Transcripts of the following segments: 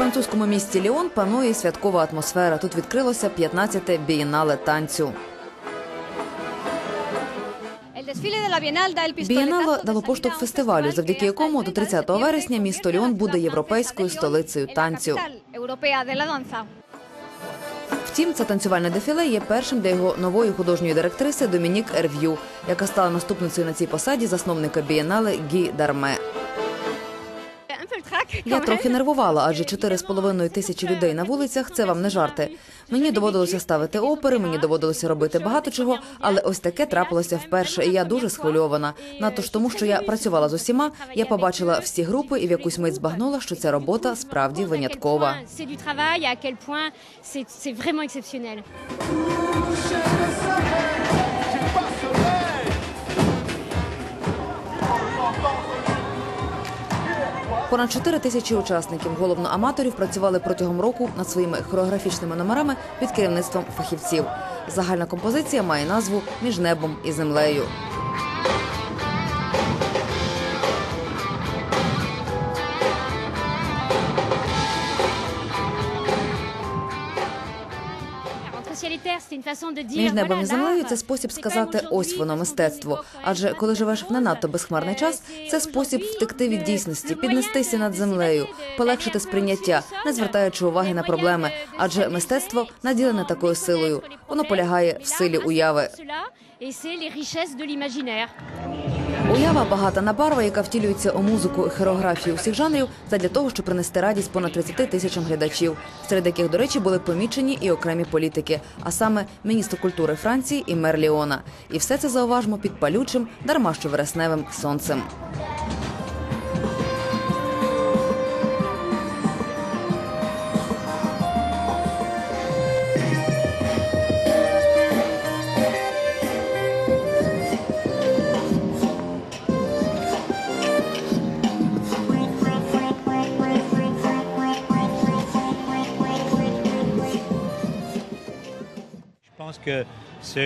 французькому місті Ліон панує святкова атмосфера. Тут відкрилося 15-те бієнале танцю. Бієнале дало поштовх фестивалю, завдяки якому до 30 вересня місто Ліон буде європейською столицею танцю. Втім, це танцювальне дефіле є першим для його нової художньої директриси Домінік Ерв'ю, яка стала наступницею на цій посаді засновника бієнале Гі Дарме. Я трохи нервувала, адже 4,5 тисячі людей на вулицях це вам не жарти. Мені доводилося ставити опери, мені доводилося робити багато чого, але ось таке трапилося вперше, і я дуже схвильована. Надто ж тому, що я працювала з усіма, я побачила всі групи і в якусь мить збагнула, що ця робота справді виняткова. Понад 4 тисячі учасників, головно аматорів, працювали протягом року над своїми хореографічними номерами під керівництвом фахівців. Загальна композиція має назву Між небом і землею. Між небом і землею це спосіб сказати ось воно мистецтво. Адже коли живеш в не надто безхмарний час, це спосіб втекти від дійсності, піднестися над землею, полегшити сприйняття, не звертаючи уваги на проблеми. Адже мистецтво наділене такою силою. Воно полягає в силі уяви. Уява багата на барва, яка втілюється у музику і хореографію всіх жанрів, задля того, щоб принести радість понад 30 тисячам глядачів, серед яких, до речі, були помічені і окремі політики, а саме міністр культури Франції і мер Ліона. І все це зауважмо під палючим, дарма що вересневим сонцем.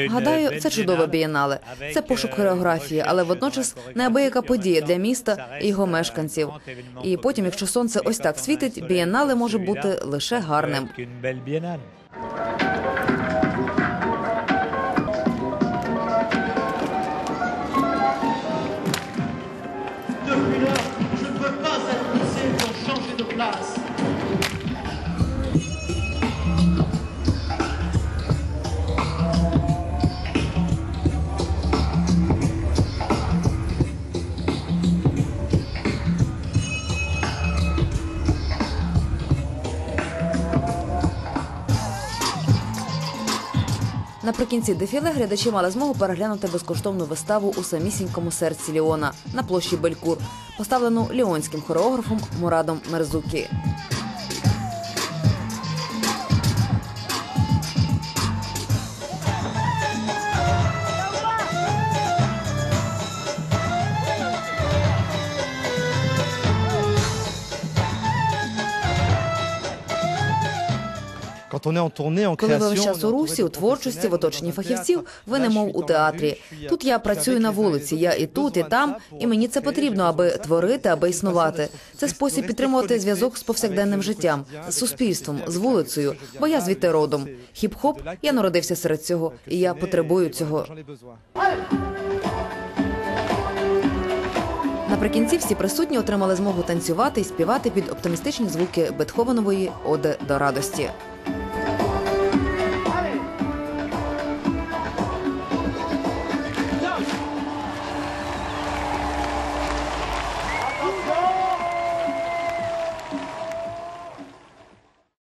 Гадаю, це чудове бієнале. Це пошук хореографії, але водночас неабияка подія для міста і його мешканців. І потім, якщо сонце ось так світить, бієнале може бути лише гарним. Наприкінці дефіле глядачі мали змогу переглянути безкоштовну виставу у самісінькому серці Ліона на площі Белькур, поставлену ліонським хореографом Мурадом Мерзукі. Коли ви час у русі, у творчості, в оточенні фахівців, ви Là, не je мов suis у театрі. Тут я працюю на вулиці. Я і тут, і там, і мені це потрібно, аби творити, аби існувати. Це спосіб підтримувати зв'язок з повсякденним життям, з суспільством, з вулицею. Бо я звідти родом. Хіп-хоп, я народився серед цього, і я потребую цього. Наприкінці всі присутні отримали змогу танцювати і співати під оптимістичні звуки Бетховенової оди до радості.